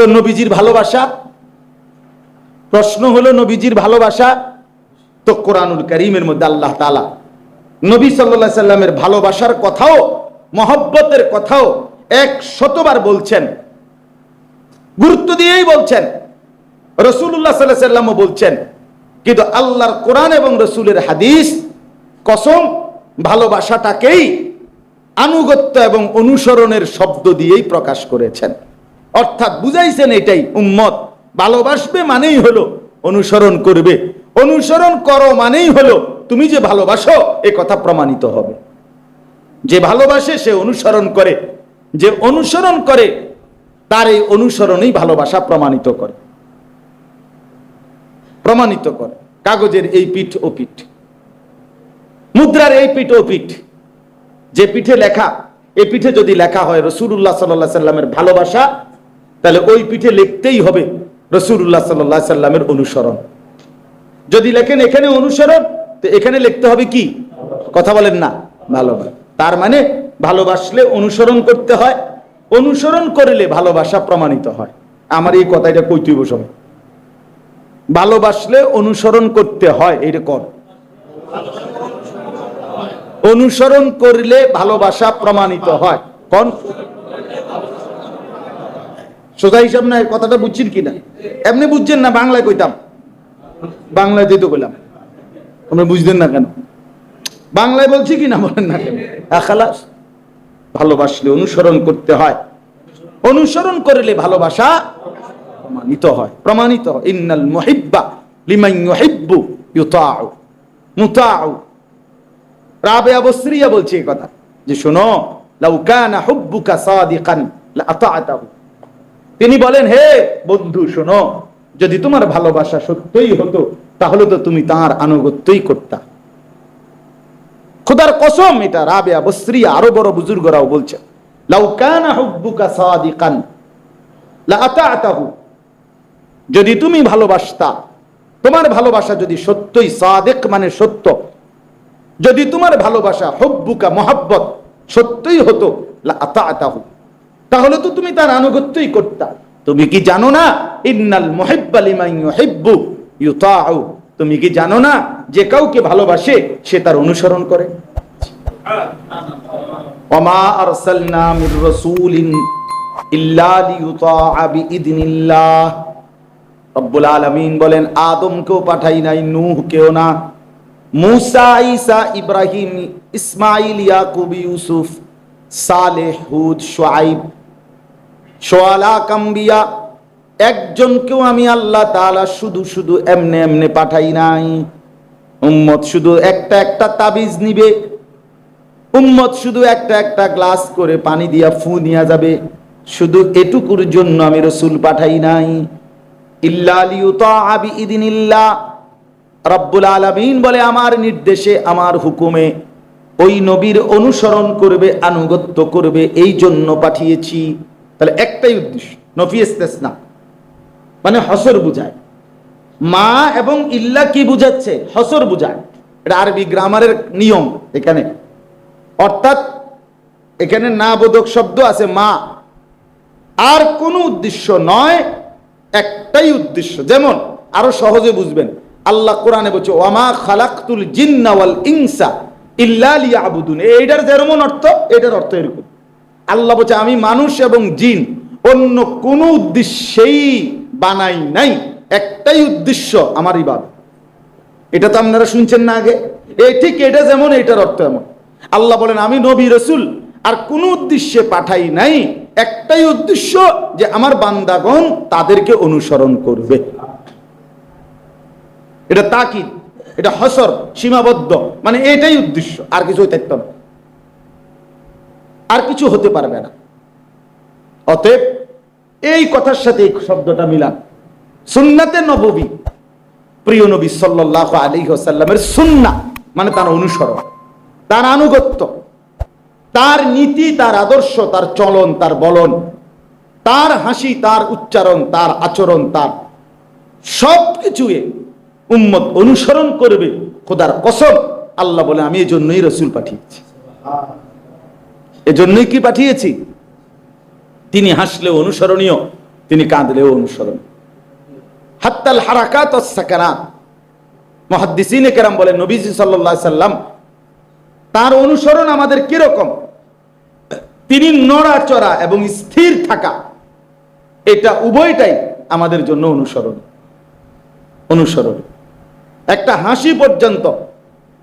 তো নবীজির ভালোবাসা? প্রশ্ন হলো, নবীজির ভালোবাসা? তো কোরআনুল করিমের মধ্যে আল্লাহ তালা নবী সাল্লাহ সাল্লামের ভালোবাসার কথাও, মহব্বতের কথাও এক শতবার বলছেন। গুরুত্ব দিয়েই বলছেন। রসুল্লাহ সাল্লাহ সাল্লামও বলছেন। কিন্তু আল্লাহর কোরআন এবং রসুলের হাদিস কসম ভালোবাসাটাকেই আনুগত্য এবং অনুসরণের শব্দ দিয়েই প্রকাশ করেছেন। অর্থাৎ বুঝাইছেন এটাই, উম্মত। ভালোবাসবে মানেই হলো অনুসরণ করবে। অনুসরণ করো মানেই হলো তুমি যে ভালোবাসো, এ কথা প্রমাণিত হবে। যে ভালোবাসে, সে অনুসরণ করে। যে অনুসরণ করে, তার এই অনুসরণেই ভালোবাসা প্রমাণিত করে। প্রমাণিত করে। কাগজের এই পিঠ ও পিঠ। মুদ্রার এই পিঠ ও পিঠ। যে পিঠে লেখা এই পিঠে যদি লেখা হয় রসুল্লাহ সাল্লাহ সাল্লামের ভালোবাসা তাহলে ওই পিঠে লিখতেই হবে রসুল্লাহ সাল্লাহ সাল্লামের অনুসরণ। যদি লেখেন এখানে অনুসরণ, তো এখানে লিখতে হবে কি? কথা বলেন না ভালোবাসা তার মানে ভালোবাসলে অনুসরণ করতে হয়, অনুসরণ করলে ভালোবাসা প্রমাণিত হয়। আমার এই কথাটা কইতুই বসবে ভালোবাসলে অনুসরণ করতে হয়, এইটা কর। অনুসরণ করলে ভালোবাসা প্রমাণিত হয়। কোন? সোজা হিসাব না কথাটা বুঝছেন কিনা? এমনি বুঝছেন না বাংলায় কইতাম। বাংলায় দিতে কইলাম। আপনি বুঝতেন না কেন? বাংলায় বলছি কি না বলেন না কেন? হ্যাঁ, খালাস। ভালোবাসলে অনুসরণ করতে হয়। অনুসরণ করলে ভালোবাসা প্রমাণিত হয়। প্রমাণিত হয়। ইন্নাল মুহিব্বা লিমান ইউহিব্বু ইউতাউ। মুতাউ। রাবেয়া বসরিয়া বলছে এই কথা। যে শোনো লাউ কানা হুব্বুকা সাদিকান লা আতাআতাহু তিনি বলেন, হে বন্ধু, শোনো, যদি তোমার ভালোবাসা সত্যই হতো, তাহলে তো তুমি তার আনুগত্যই করতা। খোদার কসম, এটা রাবেয়া বসরিয়া আরও বড় বুজুর্গরাও বলছে যদি তুমি ভালোবাসতা, তোমার ভালোবাসা যদি সত্যই সাদেক মানে সত্য, যদি তোমার ভালোবাসা হব্বুকা মহাব্বত সত্যই হতো, লা আতাআতাহু তাহলে তো তুমি তার আনুগত্যই করতা। তুমি কি জানো না? ইন্নাল মুহিব্বা লিমান ইউহিব্বু, ইউতাউ। তুমি কি জানো না যে কাউকে ভালোবাসে সে তার অনুসরণ করে? ওমা আরসালনা মির রাসূলিন ইল্লা লিইউতাআ বিইذনিল্লাহ রব্বুল আলামিন বলেন, আদমকেও পাঠাই নাই, নূহকেও না। মুসা, ঈসা, ইব্রাহিম ইসমাইল ইয়াকুব, ইউসুফ, সালেহ, হুদ, শুআইব সোয়ালা কাম্বিয়া একজনকেও আমি আল্লাহ তাআলা শুধু শুধু এমনে এমনে পাঠাই নাই। উম্মত শুধু একটা একটা তাবিজ নিবে। উম্মত শুধু একটা একটা গ্লাস করে পানি দিয়া ফু নিয়া যাবে। শুধু এটুকুর জন্য আমি রসুল পাঠাই নাই। ইল্লা রব্বুল আলামিন বলে, আমার নির্দেশে, আমার হুকুমে ওই নবীর অনুসরণ করবে, আনুগত্য করবে এই জন্য পাঠিয়েছি। তাহলে একটাই উদ্দেশ্য, নফি ইস্তেসনা। মানে হসর বুঝায়। মা এবং ইল্লা কি বুঝাচ্ছে? হসর বুঝায়। এটা আরবি গ্রামারের নিয়ম এখানে। অর্থাৎ এখানে না বোধক শব্দ আছে মা। আর কোনো উদ্দেশ্য নয়, একটাই উদ্দেশ্য। যেমন, আরও সহজে বুঝবেন। আল্লাহ কোরআনে বলছে, ওয়ামা খালাকতুল জিন্না ওয়াল ইনসা ইল্লা লিয়াবুদুন। এইটার যেমন অর্থ, এটার অর্থ এরকম। আল্লাহ বলছে, আমি মানুষ এবং জিন, অন্য কোনো উদ্দেশ্যেই বানাই নাই। একটাই উদ্দেশ্য, আমার ইবাদ এটা তো আপনারা শুনছেন না আগে। এই ঠিক এটা যেমন, এটার অর্থ এমন। আল্লাহ বলেন, আমি নবী, রসুল, আর কোন উদ্দেশ্যে পাঠাই নাই। একটাই উদ্দেশ্য যে আমার বান্দাগণ তাদেরকে অনুসরণ করবে। এটা তাকিদ, এটা হসর, সীমাবদ্ধ। মানে এটাই উদ্দেশ্য, আর কিছু হইতে না। আর কিছু হতে পারবে না। অতএব এই কথার সাথে এই শব্দটা মিলান। সুন্নাতে নববী, প্রিয় নবী সাল্লাহ আলী সাল্লামের সুন্না মানে তার অনুসরণ, তার আনুগত্য, তার নীতি, তার আদর্শ, তার চলন, তার বলন, তার হাসি, তার উচ্চারণ, তার আচরণ, তার সব কিছুয়ে উম্মত অনুসরণ করবে। খোদার কসম, আল্লাহ বলে, আমি এই জন্যই রসুল পাঠিয়েছি। এজন্যই কি পাঠিয়েছি? তিনি হাসলে অনুসরণীয়, তিনি কাঁদলেও অনুসরণ। হাত্তাল হারাকাত মহাদ্দিসিন কেরাম বলেন, নবীজি সাল্লাল্লাহু সাল্লাম, তার অনুসরণ আমাদের কীরকম? তিনি নড়াচড়া এবং স্থির থাকা, এটা উভয়টাই আমাদের জন্য অনুসরণ। অনুসরণ। একটা হাসি পর্যন্ত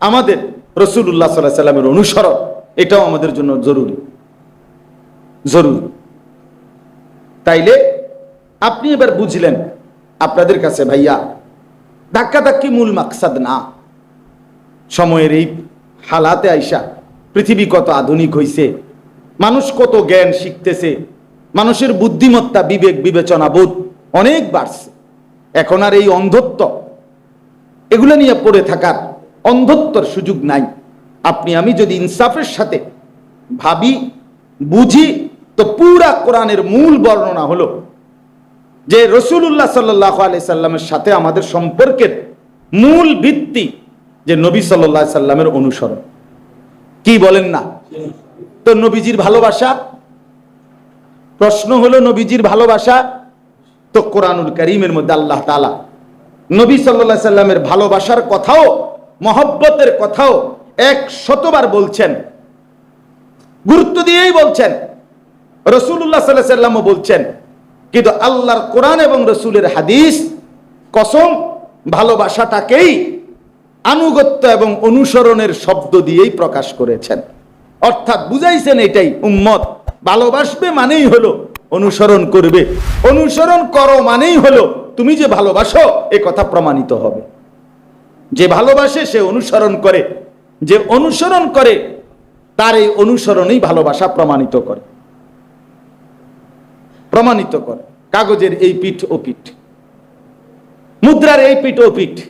আমাদের রসুল্লাহ সাল্লাহ সাল্লামের অনুসরণ। এটাও আমাদের জন্য জরুরি। জরুরি। তাইলে আপনি এবার বুঝলেন, আপনাদের কাছে ভাইয়া ধাক্কা ধাক্কি মূল মাকসাদ না। সময়ের এই হালাতে আইসা পৃথিবী কত আধুনিক হইছে, মানুষ কত জ্ঞান শিখতেছে, মানুষের বুদ্ধিমত্তা, বিবেক, বিবেচনা, বোধ অনেক বাড়ছে। এখন আর এই অন্ধত্ব, এগুলো নিয়ে পড়ে থাকার অন্ধত্বর সুযোগ নাই। আপনি, আমি যদি ইনসাফের সাথে ভাবি, বুঝি, তো পুরা কোরআনের মূল বর্ণনা হলো যে রসুল্লাহ সাল্লাহ আলি সাল্লামের সাথে আমাদের সম্পর্কের মূল ভিত্তি যে নবী সাল্লাহ সাল্লামের অনুসরণ। কি বলেন না? তো নবীজির ভালোবাসা? প্রশ্ন হলো নবীজির ভালোবাসা? তো কোরআনুল করিমের মধ্যে আল্লাহ তালা নবী সাল্লাহ সাল্লামের ভালোবাসার কথাও, মহব্বতের কথাও এক শতবার বলছেন। গুরুত্ব দিয়েই বলছেন। রসুল্লাহ সাল্লাহ সাল্লামও বলছেন। কিন্তু আল্লাহর কোরআন এবং রসুলের হাদিস কসম ভালোবাসাটাকেই আনুগত্য এবং অনুসরণের শব্দ দিয়েই প্রকাশ করেছেন। অর্থাৎ বুঝাইছেন এটাই, উম্মত, ভালোবাসবে মানেই হলো অনুসরণ করবে। অনুসরণ করো মানেই হলো তুমি যে ভালোবাসো, এ কথা প্রমাণিত হবে। যে ভালোবাসে সে অনুসরণ করে যে অনুসরণ করে, তার এই অনুসরণেই ভালোবাসা প্রমাণিত করে। প্রমাণিত করে। কাগজের এই পিঠ ও পিঠ। মুদ্রার এই পিঠ ও পিঠ।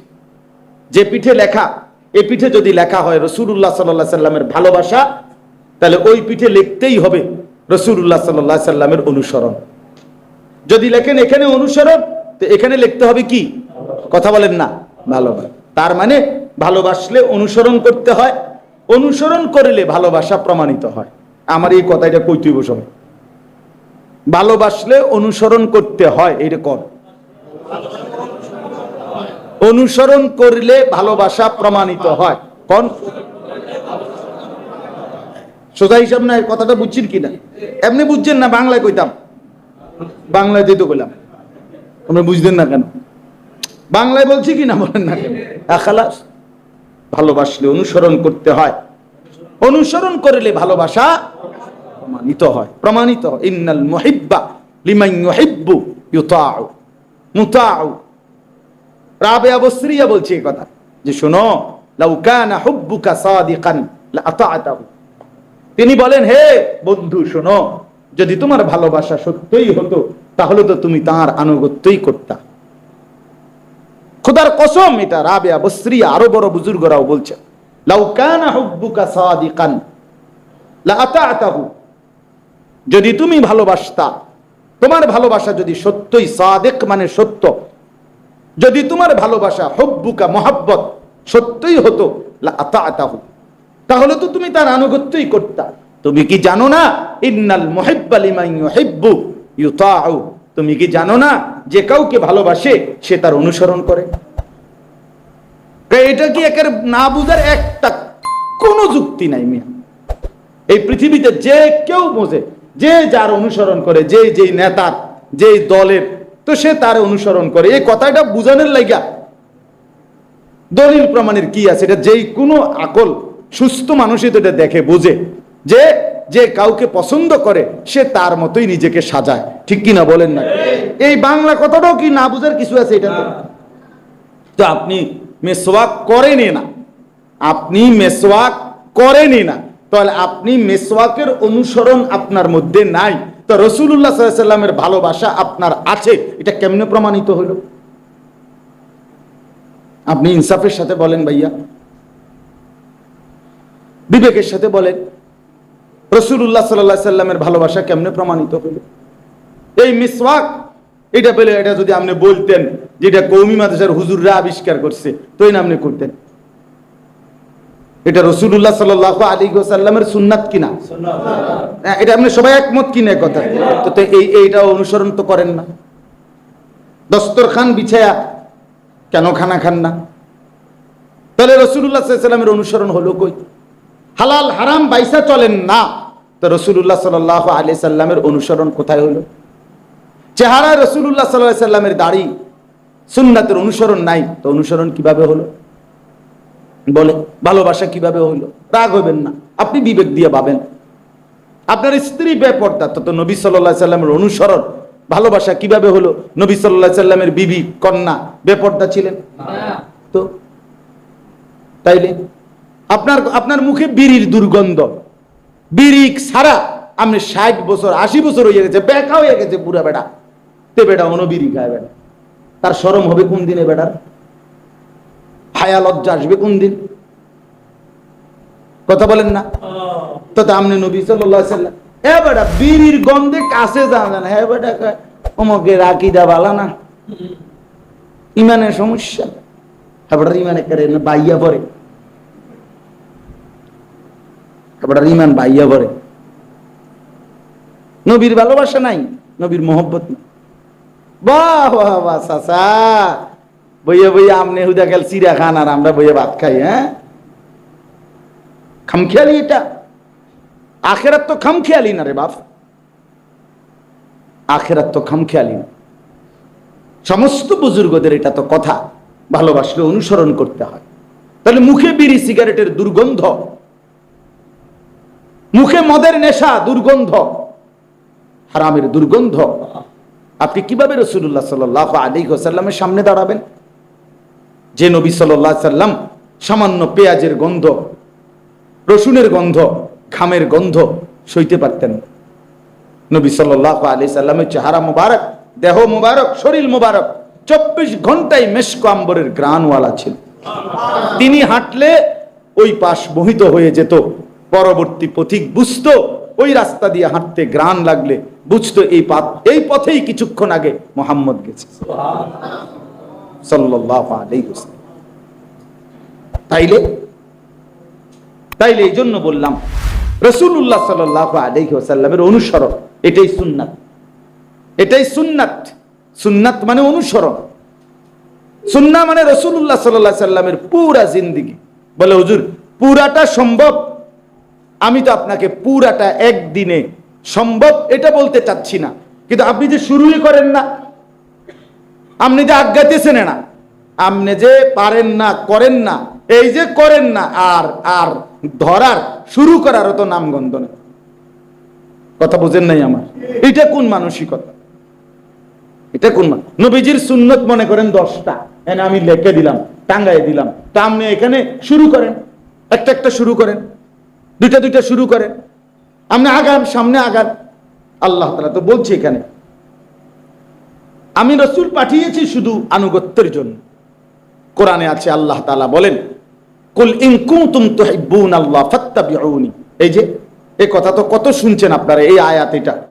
যে পিঠে লেখা এই পিঠে যদি লেখা হয় রসুল্লাহ সাল্লাহ সাল্লামের ভালোবাসা, তাহলে ওই পিঠে লিখতেই হবে রসুল্লাহ সাল্লাহ সাল্লামের অনুসরণ। যদি লেখেন এখানে অনুসরণ, তো এখানে লিখতে হবে কি? কথা বলেন না। ভালোবাসা তার মানে ভালোবাসলে অনুসরণ করতে হয়, অনুসরণ করলে ভালোবাসা প্রমাণিত হয়। আমার এই কথাটা কৈতৈব সময় ভালোবাসলে অনুসরণ করতে হয় এটা কর। অনুসরণ করলে ভালোবাসা প্রমাণিত হয়। কোন? সোজা হিসাব না কথাটা বুঝছেন কিনা? এমনি বুঝছেন না, বাংলায় কইতাম। বাংলায় দিতে কইলাম। আপনি বুঝলেন না কেন? বাংলায় বলছি কি না বলেন না কেন? খালাস ভালোবাসলে অনুসরণ করতে হয়। অনুসরণ করলে ভালোবাসা প্রমাণিত হয়। প্রমাণিত হয়। ইন্নাল মুহিব্বা লিমান ইউহিব্বু ইউতাউ। মুতাউ। রাবেয়া বসরিয়া বলছে এই কথা। যে শোনো, লাউ কানা হুব্বুকা সাদিকান লাআতাতাহু তিনি বলেন, হে বন্ধু, শোনো, যদি তোমার ভালোবাসা সত্যই হতো, তাহলে তো তুমি তার আনুগত্যই করতা। খোদার কসম, এটা রাবেয়া বসরিয়া আরও বড় বুজুর্গরাও বলছেন লাউ কানা হুব্বুকা সাদিকান লাআতাতাহু যদি তুমি ভালোবাসতা, তোমার ভালোবাসা যদি সত্যই সাদেক মানে সত্য, যদি তোমার ভালোবাসা হব্বুকা মহাব্বত সত্যই হতো আতাহু তাহলে তো তুমি তার আনুগত্যই করতা। তুমি কি জানো না? ইন্নাল মুহিব্বা লিমান ইউহিব্বু, ইউতাউ। তুমি কি জানো না যে কাউকে ভালোবাসে সে তার অনুসরণ করে? এটা কি একের না বুঝার একটা কোনো যুক্তি নাই মিয়া। এই পৃথিবীতে যে কেউ বোঝে, যে যার অনুসরণ করে, যে যেই নেতার, যেই দলের, তো সে তার অনুসরণ করে। এই কথাটা বুঝানোর লাইগা দলিল প্রমাণের কি আছে? এটা যেই কোনো আকল সুস্থ মানুষই তো এটা দেখে, বোঝে যে যে কাউকে পছন্দ করে, সে তার মতোই নিজেকে সাজায়। ঠিক কি না বলেন না? এই বাংলা কথাটাও কি না বুঝার কিছু আছে এটা তো আপনি মেসওয়াক করেনি না। আপনি মেসওয়াক করেনি না। তাহলে আপনি মেসওয়াকের অনুসরণ আপনার মধ্যে নাই। তো রসুল্লাহ সাল্লামের ভালোবাসা আপনার আছে। এটা কেমনে প্রমাণিত হলো? আপনি ইনসাফের সাথে বলেন ভাইয়া। বিবেকের সাথে বলেন। রসুল্লাহ সাল্লাহ সাল্লামের ভালোবাসা কেমনে প্রমাণিত হলো? এই মিসওয়াক এটা পেলে এটা যদি আপনি বলতেন যেটা কৌমি মাদ্রাসার হুজুররা আবিষ্কার করছে তো এই আপনি করতেন। এটা রসুল্লাহ সাল্লাহ আলী সাল্লামের সুন্নাত কিনা? হ্যাঁ, এটা আপনি সবাই একমত কিনা কথা? তো এই এইটা অনুসরণ তো করেন না। দস্তর খান বিছায়া কেন খানা খান না? তাহলে রসুল্লাহ সাল্লামের অনুসরণ হলো কই? হালাল হারাম বাইসা চলেন না। তো রসুল্লাহ সাল আলি সাল্লামের অনুসরণ কোথায় হলো? চেহারা রসুল্লাহ সাল্লাহ সাল্লামের দাড়ি সুন্নাতের অনুসরণ নাই। তো অনুসরণ কীভাবে হলো? বলে ভালোবাসা কীভাবে হইল রাগ হইবেন না। আপনি বিবেক দিয়ে পাবেন আপনার স্ত্রী বেপর্দা তত নবী সাল্লাহ সাল্লামের অনুসরণ ভালোবাসা কীভাবে হলো? নবী সাল্লাহ সাল্লামের বিবি কন্যা বেপর্দা ছিলেন? তো তাইলে আপনার আপনার মুখে বিড়ির দুর্গন্ধ। বিড়ি ছাড়া আপনি ষাট বছর, আশি বছর হয়ে গেছে, বেকা হয়ে গেছে পুরা বেটা। তে বেটা অন বিড়ি খায় বেটা। তার সরম হবে কোন দিনে বেটার? হায়া লজ্জা আসবে কোন দিন? কথা বলেন না। তো আপনি নবী সাল্লাম, এ বেটা, বিড়ির গন্ধে কাছে যাওয়া হ্যাঁ বেটা অমকে রাখি দা বালা না। ইমানের সমস্যা। হ্যাঁ বেটার ইমানে বাইয়া পরে এবার ইমান বাইয়া করে। নবীর ভালোবাসা নাই, নবীর মোহব্বত নাই। বাহ বাহ বাহ বইয়ে বইয়ে আমনে হুদা গেল চিরা খান আর আমরা বইয়ে ভাত খাই হ্যাঁ? খামখেয়ালি এটা। আখেরাত তো খামখেয়ালি না রে বাপ। আখেরাত তো খামখেয়ালি না। সমস্ত বুজুর্গদের এটা তো কথা। ভালোবাসলে অনুসরণ করতে হয়। তাহলে মুখে বিড়ি, সিগারেটের দুর্গন্ধ মুখে মদের নেশা, দুর্গন্ধ। হারামের দুর্গন্ধ। আপনি কীভাবে রসুল্লাহ সাল্লাহ আলী সাল্লামের সামনে দাঁড়াবেন? যে নবী সাল্লাহ সাল্লাম সামান্য পেঁয়াজের গন্ধ, রসুনের গন্ধ, ঘামের গন্ধ সইতে পারতেন। নবী সাল্লাহ আলী সাল্লামের চেহারা মুবারক, দেহ মুবারক, শরীর মুবারক, চব্বিশ ঘন্টায় মেশকো আম্বরের গ্রানওয়ালা ছিল। তিনি হাঁটলে ওই পাশ মোহিত হয়ে যেত। পরবর্তী পথিক বুঝতো, ওই রাস্তা দিয়ে হাঁটতে গ্রান লাগলে বুঝতো এই পাথ, এই পথেই কিছুক্ষণ আগে মোহাম্মদ গেছে। তাইলে তাইলে এই জন্য বললাম রসুল্লাহ সাল্লাহ আলহি ওসাল্লামের অনুসরণ, এটাই সুন্নাত। এটাই সুন্নাত। সুন্নাত মানে অনুসরণ। সুন্না মানে রসুল্লাহ সাল্লাহ সাল্লামের পুরা জিন্দিগি। বলে, হুজুর, পুরাটা সম্ভব আমি তো আপনাকে পুরাটা একদিনে সম্ভব এটা বলতে চাচ্ছি না। কিন্তু আপনি যে শুরুই করেন না, আপনি যে আজ্ঞাতেছেন না, আপনি যে পারেন না, করেন না, এই যে করেন না, আর আর ধরার, শুরু করারও তো নামগন্ধ নেই। কথা বুঝেন নাই আমার? এটা কোন মানসিকতা? এটা কোন নবীজির সুন্নত মনে করেন দশটা। এনে আমি লেখে দিলাম টাঙ্গাই দিলাম। তা আপনি এখানে শুরু করেন। একটা একটা শুরু করেন। দুইটা দুইটা শুরু করে। আপনি আগান সামনে আগান আল্লাহ তালা তো বলছি এখানে। আমি রসুল পাঠিয়েছি শুধু আনুগত্যের জন্য। কোরআনে আছে, আল্লাহ তালা বলেন, কুল ইন তুম তো এই যে, এই কথা তো কত শুনছেন আপনারা, এই আয়াত এটা।